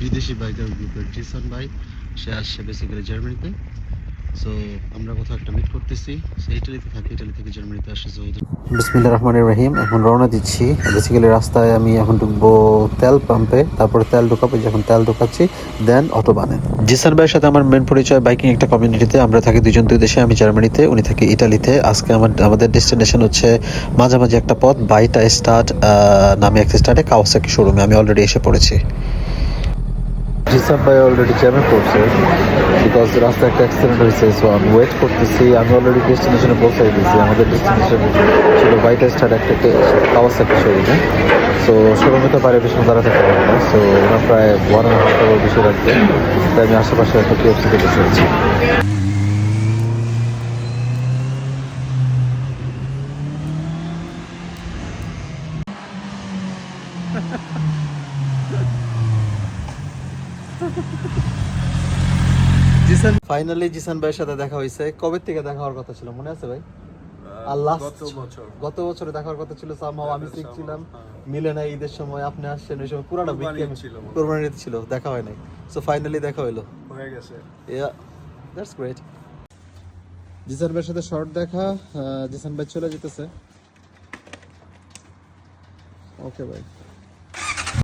বিদেশি বাইকার গ্রুপের জিসান ভাই সে আসছে বেসিক্যালি জার্মানিতে সো আমরা কোথাও একটা মিট করতেছি। সে ইটালিতে থাকে ইটালি থেকে জার্মানিতে আসছে সো বিসমিল্লা রহমানের রহিম। এখন রওনা দিচ্ছি। বেসিক্যালি রাস্তায় আমি এখন ঢুকবো তেল পাম্পে। তারপরে তেল ঢুকাবো যখন তেল ঢুকাচ্ছি। দেন অটোবানে জিসান ভাইয়ের সাথে আমার মেন পরিচয় বাইকিং একটা কমিউনিটিতে আমরা থাকি দুজন দুই দেশে, আমি জার্মানিতে উনি থাকে ইটালিতে আজকে আমার আমাদের ডেস্টিনেশন হচ্ছে মাঝামাঝি একটা পথ বাইটা স্টার্ট নামে একটা স্টার্টে কাওয়াসাকি শোরুমে আমি অলরেডি এসে পড়েছি। জিসান ভাই অলরেডি জ্যামে পড়ছে। বিকজ রাস্তায় একটা অ্যাক্সিডেন্ট হয়েছে সো আমি ওয়েট করতেছি। আমি অলরেডি ডেস্টিনেশনে পৌঁছাই দিয়েছি। আমাদের ডেস্টিনেশন ছিল বাইটা স্টার্ট একটা কাওয়াসাকি শোরুমে সো শোরুমে তো বাইরে বেশি দাঁড়াতে পারব না সো ওরা প্রায় ওয়ান অ্যান্ড হাফ আওয়ার বেশি লাগবে তাই আমি আশেপাশে একটা কেএফসিতে বসে আছি। জিসান ফাইনালি জিসান ভাইয়ের সাথে দেখা হয়েছে। কবে থেকে দেখা হওয়ার কথা ছিল? মনে আছে ভাই? আর লাস্ট গত বছরে। দেখার কথা ছিল সামহাও আমি সিক ছিলাম। হ্যাঁ। মিলে নাই ঈদের সময় আপনি আসছেন ওই সময় পুরাটা কোরবানি ছিল মনে হয়। কোরবানি ঈদ ছিল দেখা হয় নাই। সো ফাইনালি দেখা হইল। হয়ে গেছে। ইয়া দ্যাটস গ্রেট জিসান ভাইয়ের সাথে শর্ট দেখা জিসান ভাই চলে যেতেছে। ওকে ভাই